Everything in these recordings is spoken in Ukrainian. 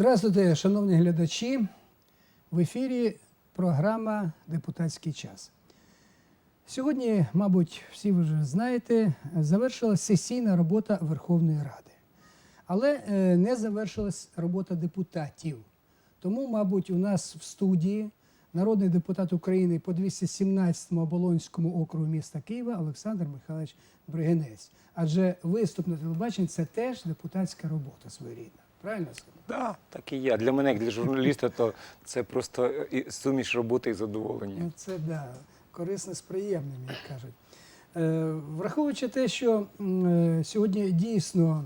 Здравствуйте, шановні глядачі. В ефірі програма Депутатський час. Сьогодні, мабуть, всі ви вже знаєте, завершилася сесійна робота Верховної Ради. Але е, не завершилась робота депутатів. Тому, мабуть, у нас в студії народний депутат України по 217-му оболонському округу міста Києва Олександр Михайлович Бригинець. Адже виступ на телебаченні це теж депутатська робота своєрідна. Правильно я сказав? Да, так і є. Для мене, як для журналіста, то це просто і суміш роботи і задоволення. Ну, це да, корисне з приємним, як кажуть. Е, враховуючи те, що е, сьогодні дійсно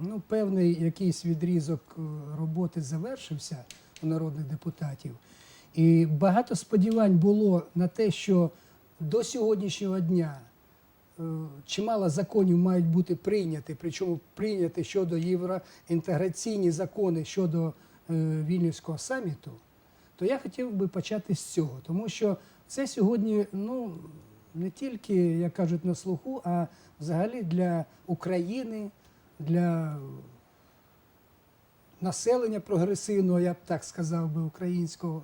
ну, певний якийсь відрізок е, роботи завершився у народних депутатів, і багато сподівань було на те, що до сьогоднішнього дня е, чимало законів мають бути прийняті, причому прийняті щодо євроінтеграційні закони щодо е, Вільнюського саміту, то я хотів би почати з цього, тому що це сьогодні ну, не тільки, як кажуть, на слуху, а взагалі для України, для населення прогресивного, я б так сказав би, українського.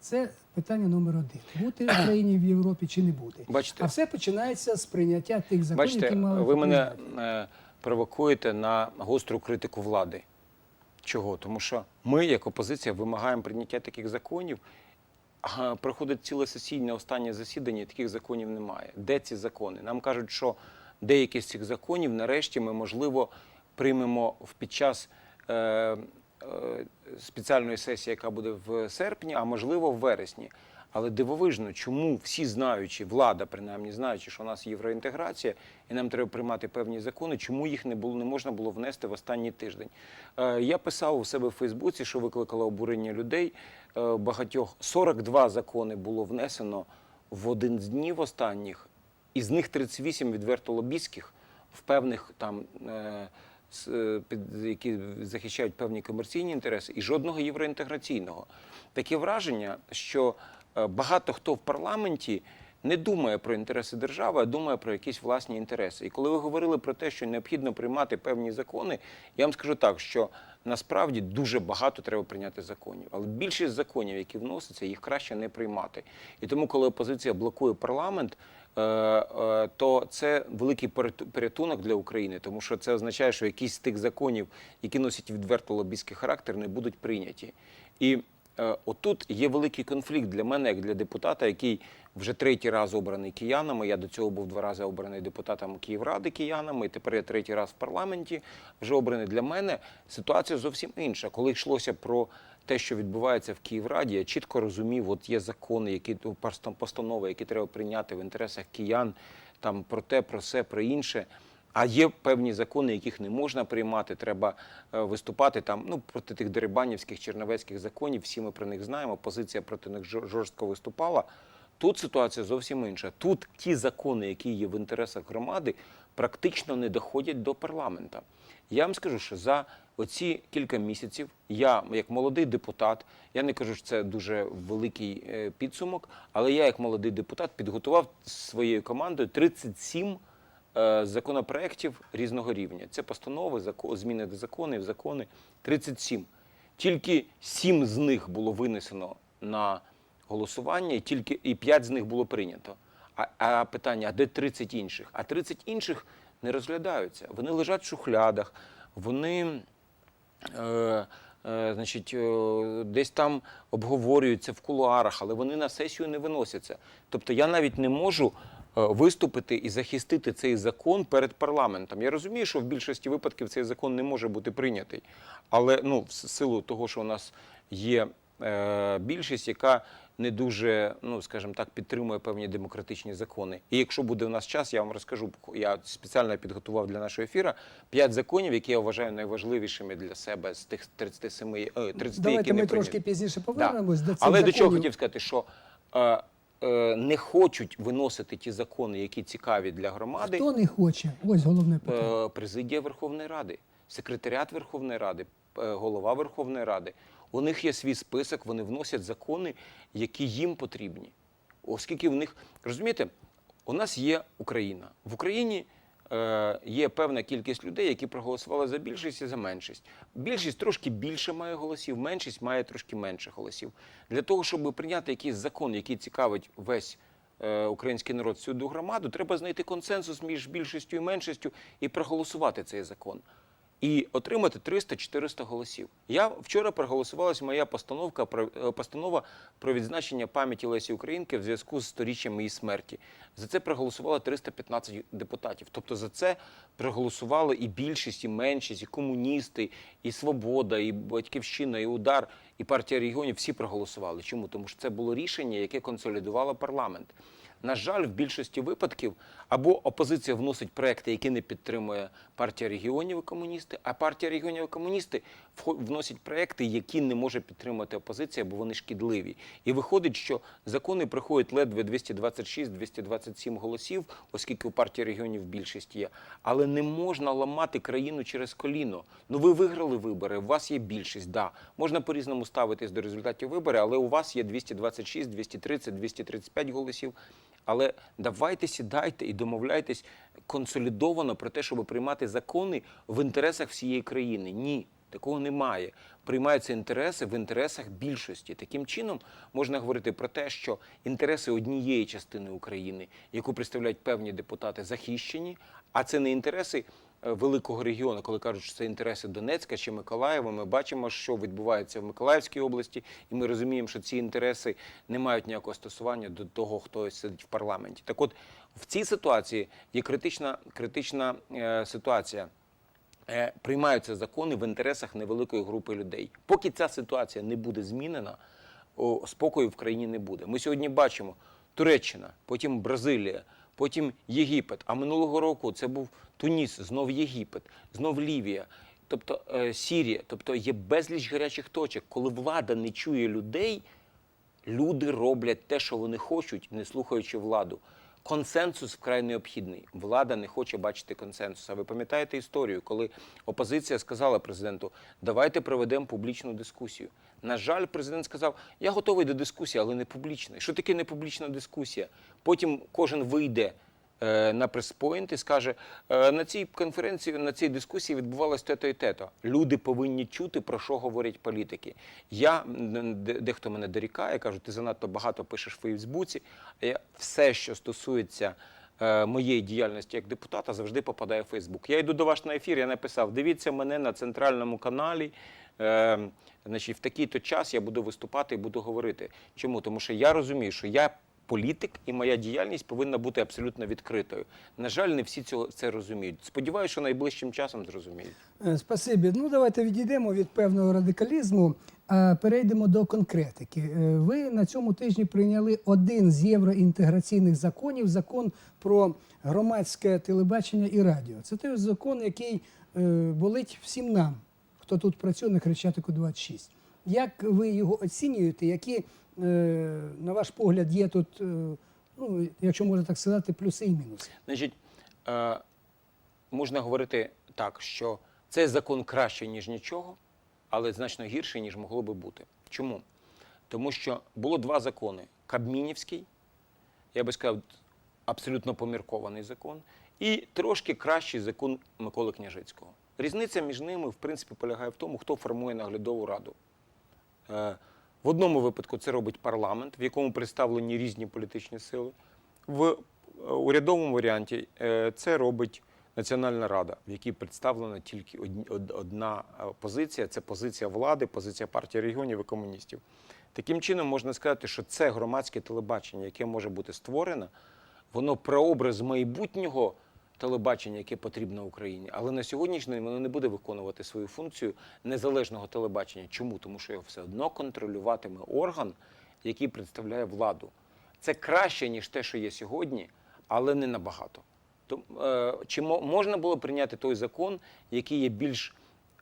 Це питання номер один: бути в Україні в Європі чи не бути. Бачите. А все починається з прийняття тих законів, Бачите, які мали ви мене е, провокуєте на гостру критику влади. Чого? Тому що ми, як опозиція, вимагаємо прийняття таких законів. А проходить ціле сесійне останнє засідання, і таких законів немає. Де ці закони? Нам кажуть, що деякі з цих законів, нарешті, ми, можливо, приймемо в- під час е, спеціальної сесії, яка буде в серпні, а можливо в вересні. Але дивовижно, чому всі знаючи, влада принаймні знаючи, що у нас євроінтеграція, і нам треба приймати певні закони, чому їх не було не можна було внести в останній тиждень? Е, я писав у себе в Фейсбуці, що викликало обурення людей. Е, багатьох 42 закони було внесено в один з днів останніх, із них 38 відверто лобістських в певних там. Е, е, які захищають певні комерційні інтереси, і жодного євроінтеграційного. Таке враження, що е, багато хто в парламенті не думає про інтереси держави, а думає про якісь власні інтереси. І коли ви говорили про те, що необхідно приймати певні закони, я вам скажу так, що насправді дуже багато треба прийняти законів. Але більшість законів, які вносяться, їх краще не приймати. І тому, коли опозиція блокує парламент, е, е, то це великий поряту- порятунок для України, тому що це означає, що якісь з тих законів, які носять відверто лобійський характер, не будуть прийняті. І отут є великий конфлікт для мене, як для депутата, який вже третій раз обраний киянами. Я до цього був два рази обраний депутатом Київради киянами, тепер я третій раз в парламенті вже обраний. Для мене ситуація зовсім інша. Коли йшлося про те, що відбувається в Київраді, я чітко розумів, от є закони, які ну, пост- постанови, які треба прийняти в інтересах киян, там про те, про все, про інше. А є певні закони, яких не можна приймати. Треба е, виступати там ну проти тих дерибанівських черновецьких законів. Всі ми про них знаємо. Позиція проти них жорстко виступала. Тут ситуація зовсім інша. Тут ті закони, які є в інтересах громади, практично не доходять до парламента. Я вам скажу, що за оці кілька місяців я, як молодий депутат, я не кажу, що це дуже великий е, підсумок, але я, як молодий депутат, підготував своєю командою 37 е, законопроєктів різного рівня. Це постанови, зміни до законів, закони 37. Тільки 7 з них було винесено на голосування, і тільки і 5 з них було прийнято. А, а питання, а де 30 інших? А 30 інших не розглядаються. Вони лежать в шухлядах, вони е, е, значить, е, десь там обговорюються в кулуарах, але вони на сесію не виносяться. Тобто я навіть не можу е, виступити і захистити цей закон перед парламентом. Я розумію, що в більшості випадків цей закон не може бути прийнятий, але ну, в силу того, що у нас є е, більшість, яка не дуже, ну скажімо так, підтримує певні демократичні закони. І якщо буде у нас час, я вам розкажу. Я спеціально підготував для нашого ефіру п'ять законів, які я вважаю найважливішими для себе з тих 37, е, 30, Давайте які ми не трошки прийняті. пізніше Да. повернемось до цих Але до чого хотів сказати, що е, е, не хочуть виносити ті закони, які цікаві для громади. Хто не хоче? Ось головне питання. Е, президія Верховної Ради, секретаріат Верховної Ради, е, голова Верховної Ради. У них є свій список, вони вносять закони, які їм потрібні. Оскільки в них розумієте, у нас є Україна. В Україні е, є певна кількість людей, які проголосували за більшість і за меншість. Більшість трошки більше має голосів, меншість має трошки менше голосів. Для того, щоб прийняти якийсь закон, який цікавить весь е, український народ, всюду громаду, треба знайти консенсус між більшістю і меншістю і проголосувати цей закон. І отримати 300-400 голосів. Я вчора проголосувалася моя постановка про е, постанова про відзначення пам'яті Лесі Українки в зв'язку з сторіччям її смерті. За це проголосувало 315 депутатів. Тобто за це проголосували і більшість, і меншість, і комуністи, і Свобода, і Батьківщина, і Удар, і партія регіонів. Всі проголосували. Чому? Тому що це було рішення, яке консолідувало парламент. На жаль, в більшості випадків або опозиція вносить проекти, які не підтримує партія регіонів і комуністи, а партія регіонів і комуністи вносять проекти, які не може підтримати опозиція, бо вони шкідливі. І виходить, що закони приходять ледве 226-227 голосів, оскільки у партії регіонів більшість є. Але не можна ламати країну через коліно. Ну ви виграли вибори, у вас є більшість. Да, можна по-різному ставитись до результатів виборів, але у вас є 226, 230, 235 голосів. Але давайте сідайте і домовляйтесь консолідовано про те, щоб приймати закони в інтересах всієї країни. Ні, такого немає. Приймаються інтереси в інтересах більшості. Таким чином можна говорити про те, що інтереси однієї частини України, яку представляють певні депутати, захищені, а це не інтереси великого регіону, коли кажуть, що це інтереси Донецька чи Миколаєва. Ми бачимо, що відбувається в Миколаївській області, і ми розуміємо, що ці інтереси не мають ніякого стосування до того, хто сидить в парламенті. Так, от в цій ситуації є критична, критична е, ситуація. Е, Приймаються закони в інтересах невеликої групи людей. Поки ця ситуація не буде змінена, о, спокою в країні не буде. Ми сьогодні бачимо Туреччина, потім Бразилія, потім Єгипет. А минулого року це був Туніс, знов Єгипет, знов Лівія. Тобто е, Сірія, тобто є безліч гарячих точок. Коли влада не чує людей, люди роблять те, що вони хочуть, не слухаючи владу. Консенсус вкрай необхідний. Влада не хоче бачити консенсус. А ви пам'ятаєте історію, коли опозиція сказала президенту, давайте проведемо публічну дискусію. На жаль, президент сказав, я готовий до дискусії, але не публічної. Що таке не публічна дискусія? Потім кожен вийде на прес-пойнт і скаже, е, на цій конференції, на цій дискусії відбувалось те-то і те-то. Люди повинні чути, про що говорять політики. Я, дехто мене дорікає, кажуть, ти занадто багато пишеш в Фейсбуці. Все, що стосується е, моєї діяльності як депутата, завжди попадає в Фейсбук. Я йду до вас на ефір, я написав, дивіться мене на центральному каналі. Е, значить, в такий-то час я буду виступати і буду говорити. Чому? Тому що я розумію, що я політик і моя діяльність повинна бути абсолютно відкритою. На жаль, не всі цього це розуміють. Сподіваюся, що найближчим часом зрозуміють. Е, Спасибі. Ну давайте відійдемо від певного радикалізму, а перейдемо до конкретики. Е, Ви на цьому тижні прийняли один з євроінтеграційних законів закон про громадське телебачення і радіо. Це той закон, який е, болить всім нам, хто тут працює на Хрещатику 26. Як ви його оцінюєте? Які, на ваш погляд, є тут, е, ну, якщо можна так сказати, плюси і мінуси? Значить, е, можна говорити так, що цей закон краще, ніж нічого, але значно гірший, ніж могло би бути. Чому? Тому що було два закони: Кабмінівський, я би сказав, абсолютно поміркований закон, і трошки кращий закон Миколи Княжицького. Різниця між ними, в принципі, полягає в тому, хто формує наглядову раду. В одному випадку це робить парламент, в якому представлені різні політичні сили. В е, урядовому варіанті е, це робить Національна рада, в якій представлена тільки одна е, позиція це позиція влади, позиція партії регіонів і комуністів. Таким чином можна сказати, що це громадське телебачення, яке може бути створено, воно прообраз майбутнього телебачення, яке потрібно Україні. Але на сьогоднішній день воно не буде виконувати свою функцію незалежного телебачення. Чому? Тому що його все одно контролюватиме орган, який представляє владу. Це краще, ніж те, що є сьогодні, але не набагато. То, е, чи можна було прийняти той закон, який є більш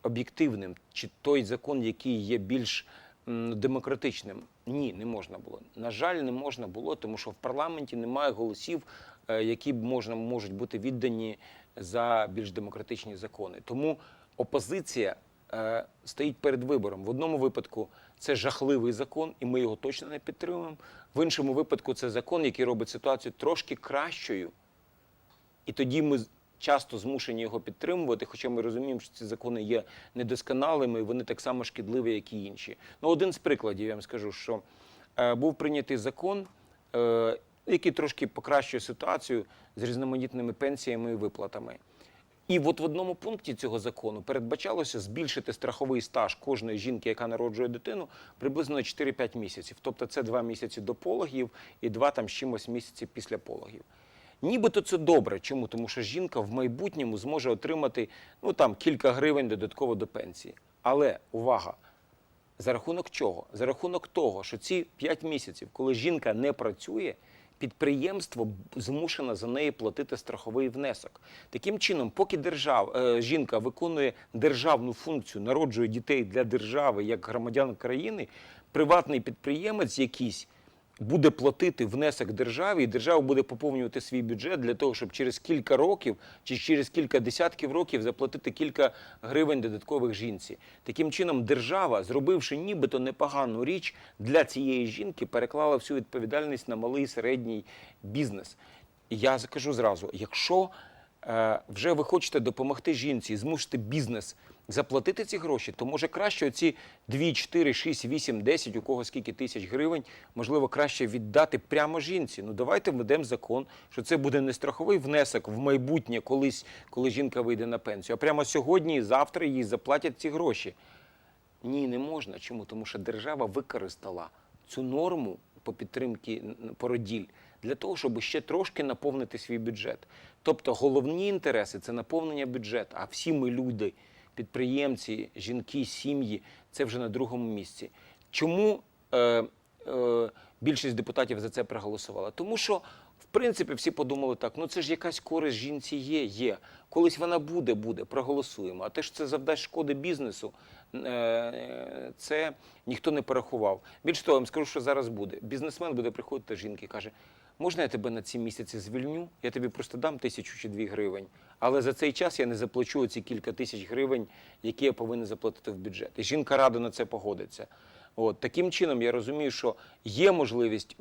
об'єктивним, чи той закон, який є більш демократичним? Ні, не можна було. На жаль, не можна було, тому що в парламенті немає голосів, які б можна можуть бути віддані за більш демократичні закони. Тому опозиція е, стоїть перед вибором. В одному випадку це жахливий закон, і ми його точно не підтримуємо. В іншому випадку це закон, який робить ситуацію трошки кращою. І тоді ми часто змушені його підтримувати, хоча ми розуміємо, що ці закони є недосконалими, і вони так само шкідливі, як і інші. Ну, один з прикладів я вам скажу, що е, був прийнятий закон, е, який трошки покращує ситуацію з різноманітними пенсіями і виплатами. І от в одному пункті цього закону передбачалося збільшити страховий стаж кожної жінки, яка народжує дитину, приблизно 4-5 місяців. Тобто це 2 місяці до пологів і 2 там з чимось місяці після пологів. Нібито це добре. Чому? Тому що жінка в майбутньому зможе отримати ну, там, кілька гривень додатково до пенсії. Але увага! За рахунок чого? За рахунок того, що ці 5 місяців, коли жінка не працює, підприємство змушено за неї платити страховий внесок. Таким чином, поки держав, е, жінка виконує державну функцію, народжує дітей для держави як громадян країни, приватний підприємець якийсь буде платити внесок державі, і держава буде поповнювати свій бюджет для того, щоб через кілька років чи через кілька десятків років заплатити кілька гривень додаткових жінці. Таким чином, держава, зробивши нібито непогану річ для цієї жінки, переклала всю відповідальність на малий середній бізнес. І я скажу зразу: якщо е, вже ви хочете допомогти жінці змусити бізнес заплатити ці гроші, то може краще оці 2, 4, 6, 8, 10, у кого скільки тисяч гривень, можливо, краще віддати прямо жінці. Ну давайте введемо закон, що це буде не страховий внесок в майбутнє, колись, коли жінка вийде на пенсію, а прямо сьогодні і завтра їй заплатять ці гроші. Ні, не можна. Чому? Тому що держава використала цю норму по підтримці породіль для того, щоб ще трошки наповнити свій бюджет. Тобто головні інтереси це наповнення бюджету, а всі ми люди, підприємці, жінки, сім'ї це вже на другому місці. Чому е, е, більшість депутатів за це проголосувала? Тому що. В принципі, всі подумали так: ну це ж якась користь жінці є, є. Колись вона буде, буде, проголосуємо. А те, що це завдасть шкоди бізнесу, е, це ніхто не порахував. Більше того, я вам скажу, що зараз буде. Бізнесмен буде приходити жінки каже: можна я тебе на ці місяці звільню? Я тобі просто дам тисячу чи дві гривень. Але за цей час я не заплачу ці кілька тисяч гривень, які я повинен заплатити в бюджет. І жінка радо на це погодиться. От таким чином я розумію, що є можливість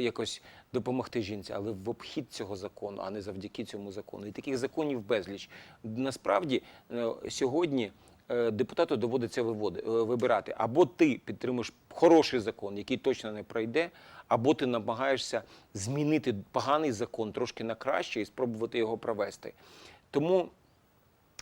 якось допомогти жінці, але в обхід цього закону, а не завдяки цьому закону. І таких законів безліч. Насправді е, сьогодні депутату доводиться е, вибирати або ти підтримуєш хороший закон, який точно не пройде, або ти намагаєшся змінити поганий закон трошки на краще і спробувати його провести. Тому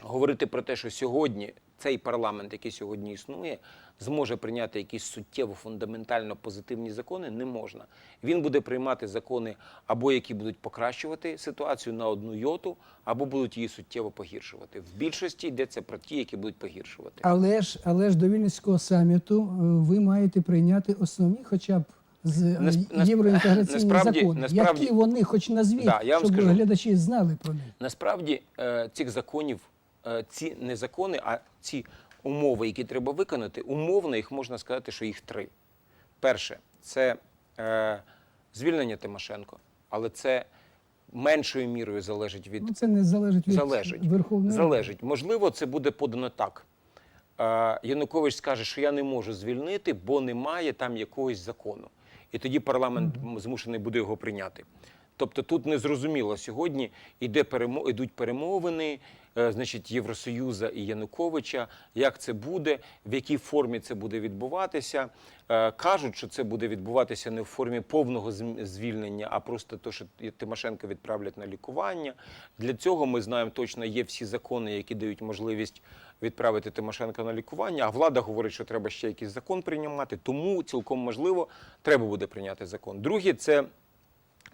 говорити про те, що сьогодні цей парламент, який сьогодні існує, зможе прийняти якісь суттєво фундаментально позитивні закони, не можна. Він буде приймати закони або які будуть покращувати ситуацію на одну йоту, або будуть її суттєво погіршувати. В більшості йдеться про ті, які будуть погіршувати. Але ж, але ж до Вільнюського саміту е, ви маєте прийняти основні, хоча б з е, Насп- євроінтеграційні насправді- закони. насправді- Які вони, хоч назвіть, Да, я вам щоб скажу. глядачі знали про них. Насправді е, цих законів, ці не закони, а ці умови, які треба виконати, умовно їх можна сказати, що їх три. Перше, це е, звільнення Тимошенко, але це меншою мірою залежить від Ну, це не залежить від залежить. Верховної залежить. Можливо, це буде подано так. Е, Янукович скаже, що я не можу звільнити, бо немає там якогось закону. І тоді парламент м, змушений буде його прийняти. Тобто тут незрозуміло сьогодні йде перемо... йдуть перемовини, значить, Євросоюза і Януковича. Як це буде, в якій формі це буде відбуватися? Е, Кажуть, що це буде відбуватися не в формі повного звільнення, а просто то, що Тимошенко відправлять на лікування. Для цього ми знаємо точно є всі закони, які дають можливість відправити Тимошенка на лікування. А влада говорить, що треба ще якийсь закон приймати. Тому цілком можливо треба буде прийняти закон. Друге це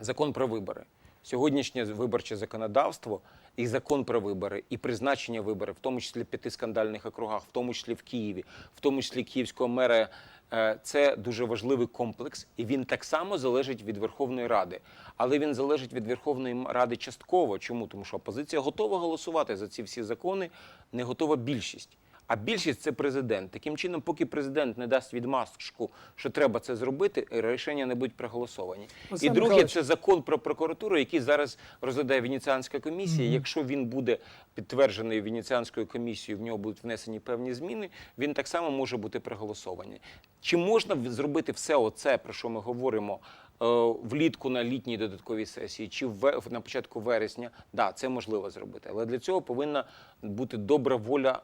закон про вибори. Сьогоднішнє виборче законодавство і закон про вибори, і призначення виборів, в тому числі п'яти скандальних округах, в тому числі в Києві, в тому числі київського мера. е, Це дуже важливий комплекс, і він так само залежить від Верховної Ради. Але він залежить від Верховної Ради частково. Чому? Тому що опозиція готова голосувати за ці всі закони, не готова більшість. А більшість це президент. Таким чином, поки президент не дасть відмашку, що треба це зробити, рішення не будуть проголосовані. Олександр І друге, це закон про прокуратуру, який зараз розглядає Венеціанська комісія. Якщо він буде підтверджений Венеціанською комісією, в нього будуть внесені певні зміни, він так само може бути проголосований. Чи можна зробити все оце, про що ми говоримо? е, Влітку на літній додатковій сесії чи в на початку вересня, да, це можливо зробити, але для цього повинна бути добра воля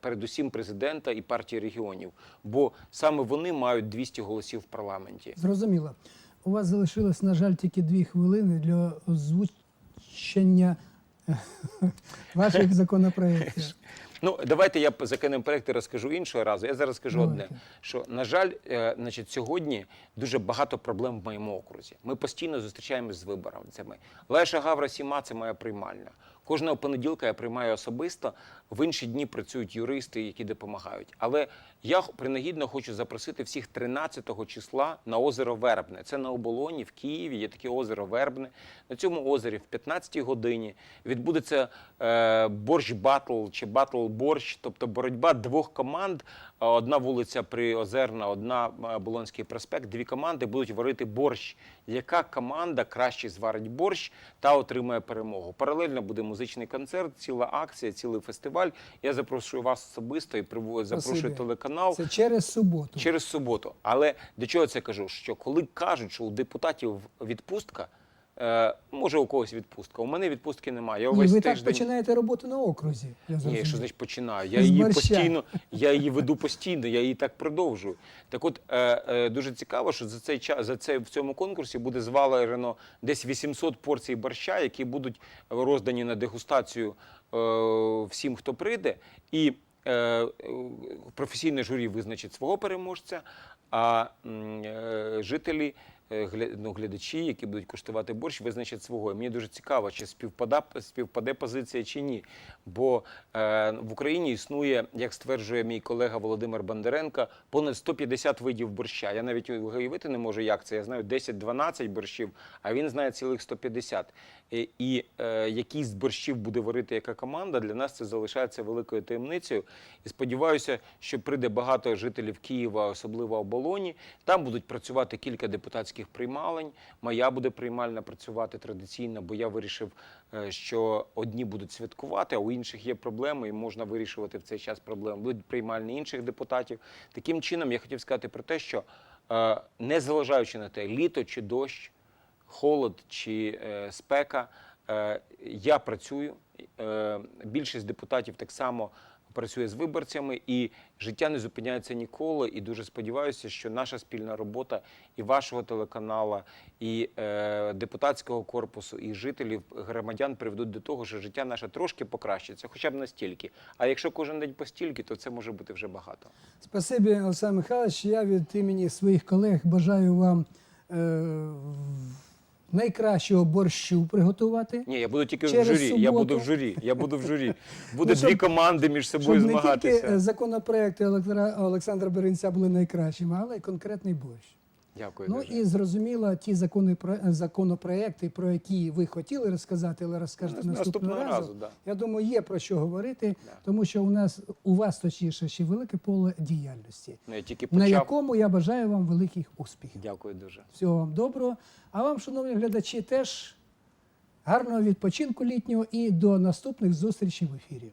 передусім президента і партії регіонів, бо саме вони мають 200 голосів в парламенті. Зрозуміло. У вас залишилось, на жаль, тільки дві хвилини для озвучення е, ваших законопроєктів. Ну, давайте я по законопроекти розкажу іншого разу. Я зараз скажу одне: що на жаль, е, значить, сьогодні дуже багато проблем в моєму окрузі. Ми постійно зустрічаємось з виборцями. Леша Гавра Сіма це моя приймальня. Кожного понеділка я приймаю особисто. В інші дні працюють юристи, які допомагають. Але я принагідно хочу запросити всіх 13 числа на озеро Вербне. Це на оболоні в Києві. Є таке озеро Вербне. На цьому озері в 15-й годині відбудеться е, борщ батл чи батл борщ, тобто боротьба двох команд. Одна вулиця Приозерна, одна е, Болонський проспект. Дві команди будуть варити борщ. Яка команда краще зварить борщ та отримає перемогу? Паралельно буде музичний концерт, ціла акція, цілий фестиваль. Я запрошую вас особисто і запрошую телеканал Це через суботу. через суботу. Але до чого це кажу? Що коли кажуть, що у депутатів відпустка, е, може у когось відпустка, у мене відпустки немає. Я Ні, увесь ви так тиждень... починаєте роботу на окрузі. Я Ні, зрозумів. що значить починаю? Я З її борща. постійно, я її веду постійно, я її так продовжую. Так от е, е, дуже цікаво, що за цей час за цей в цьому конкурсі буде звалено десь 800 порцій борща, які будуть роздані на дегустацію е, всім, хто прийде. І е, е, професійне журі визначить свого переможця, а м, е, жителі. Е, Ну, глядачі, які будуть куштувати борщ, визначать свого. І мені дуже цікаво, чи співпада, співпаде позиція чи ні. Бо е, в Україні існує, як стверджує мій колега Володимир Бондаренко, понад 150 видів борща. Я навіть уявити не можу, як це. Я знаю 10-12 борщів, а він знає цілих 150. І, і е, який з борщів буде варити яка команда, для нас це залишається великою таємницею. І сподіваюся, що прийде багато жителів Києва, особливо оболоні. Там будуть працювати кілька депутатських приймалень. Моя буде приймальна працювати традиційно, бо я вирішив, е, що одні будуть святкувати, а у інших є проблеми, і можна вирішувати в цей час проблеми. Будуть приймальні інших депутатів. Таким чином, я хотів сказати про те, що е, незважаючи на те, літо чи дощ, холод чи е, спека. Е, я працюю. Е, більшість депутатів так само працює з виборцями, і життя не зупиняється ніколи. І дуже сподіваюся, що наша спільна робота і вашого телеканала, і е, депутатського корпусу, і жителів громадян приведуть до того, що життя наше трошки покращиться, хоча б настільки. А якщо кожен день постільки, то це може бути вже багато. Спасибі, Олександр Михайлович. Я від імені своїх колег бажаю вам е, найкращого борщу приготувати. Ні, я буду тільки в Через журі. Я суботу. буду в журі. Я буду в журі. Буде Ну, щоб- дві команди між Щоб собою не тільки змагатися. е, законопроекти Олександра- Олександра Беренця були найкращими, але й конкретний борщ. Дякую Ну дуже. і зрозуміло, ті закони про законопроекти, про які ви хотіли розказати, але розкажете Ну, наступного, наступного разу. разу, да. Я думаю, є про що говорити, Да. тому що у нас у вас точніше ще велике поле діяльності, Ну, я тільки на якому я бажаю вам великих успіхів. Дякую дуже. Всього вам доброго. А вам, шановні глядачі, теж гарного відпочинку літнього і до наступних зустрічей в ефірі.